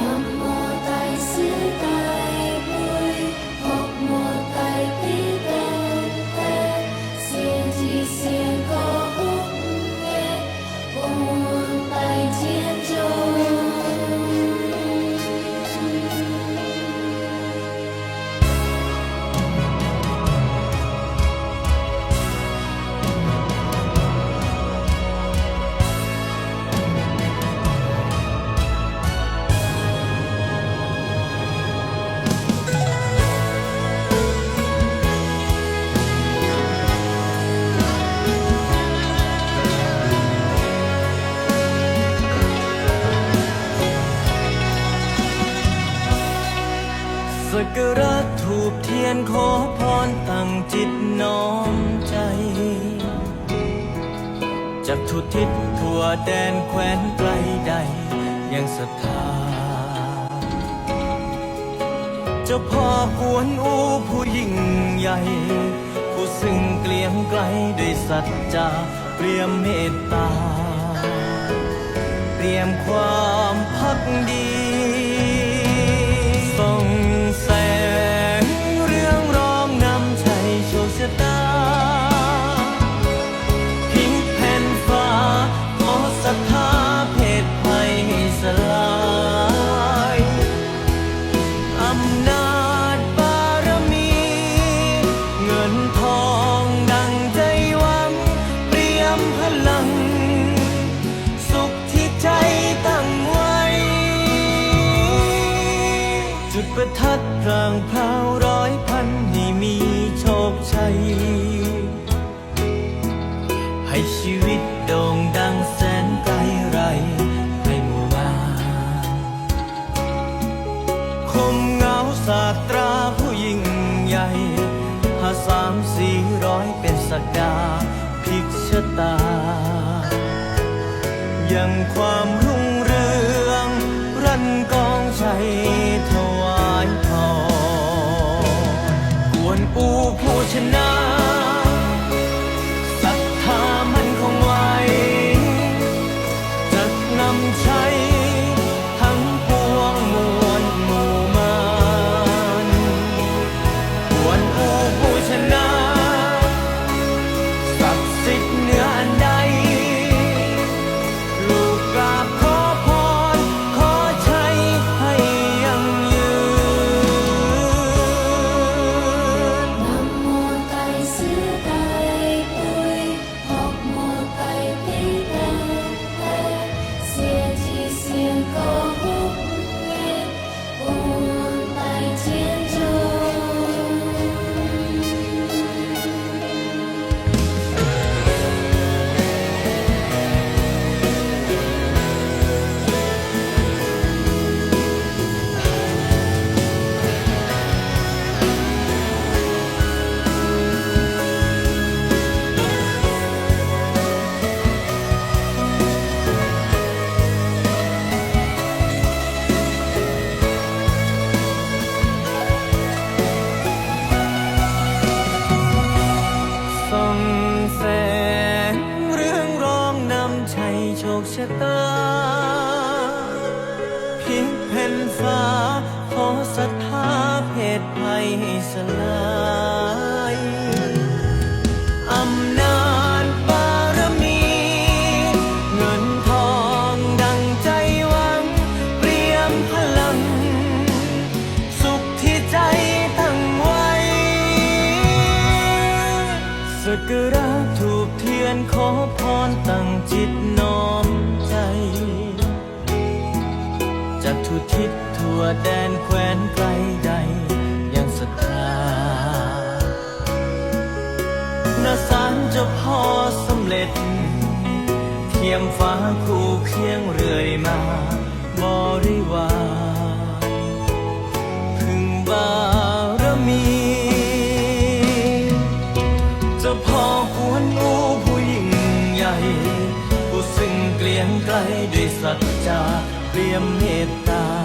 Mama. สักการะถูกเทียนขอพรตั้งจิตน้อมใจ จากทุกทิศทั่วแดนแคว้นไกลใด ยังศรัทธา เจ้าพ่อกวนอูผู้ยิ่งใหญ่ ผู้ซึ่งเกลียงไกลด้วยสัจจะเปรียมเมตตา เตรียมความพักดี ประทัดพรางพราวร้อยพันให้มีโชคชัย ให้ชีวิตโด่งดังแสนไกลไรให้หมู่งานคมเงาสาตราผู้ยิ่งใหญ่หาสามสี่ร้อยเป็นสักดาพิกชะตา ยังความ เพศภัยสลายอำนาจบารมี เงินทองดังใจหวังเตรียมพลัง สุขที่ใจตั้งไว้สกการะถูกเทียนขอพรตั้งจิตน้อมใจจากทุกทิศทั่วแดนแคว้นไกลใด ยมฟ้าคู่เคียงเรื่อยมาบริวารพึงบารมีจะพอกวนอูผู้ยิ่งใหญ่ ผู้ซึ่งเกลียงไกลด้วยสัจจะเตรียมเมตตา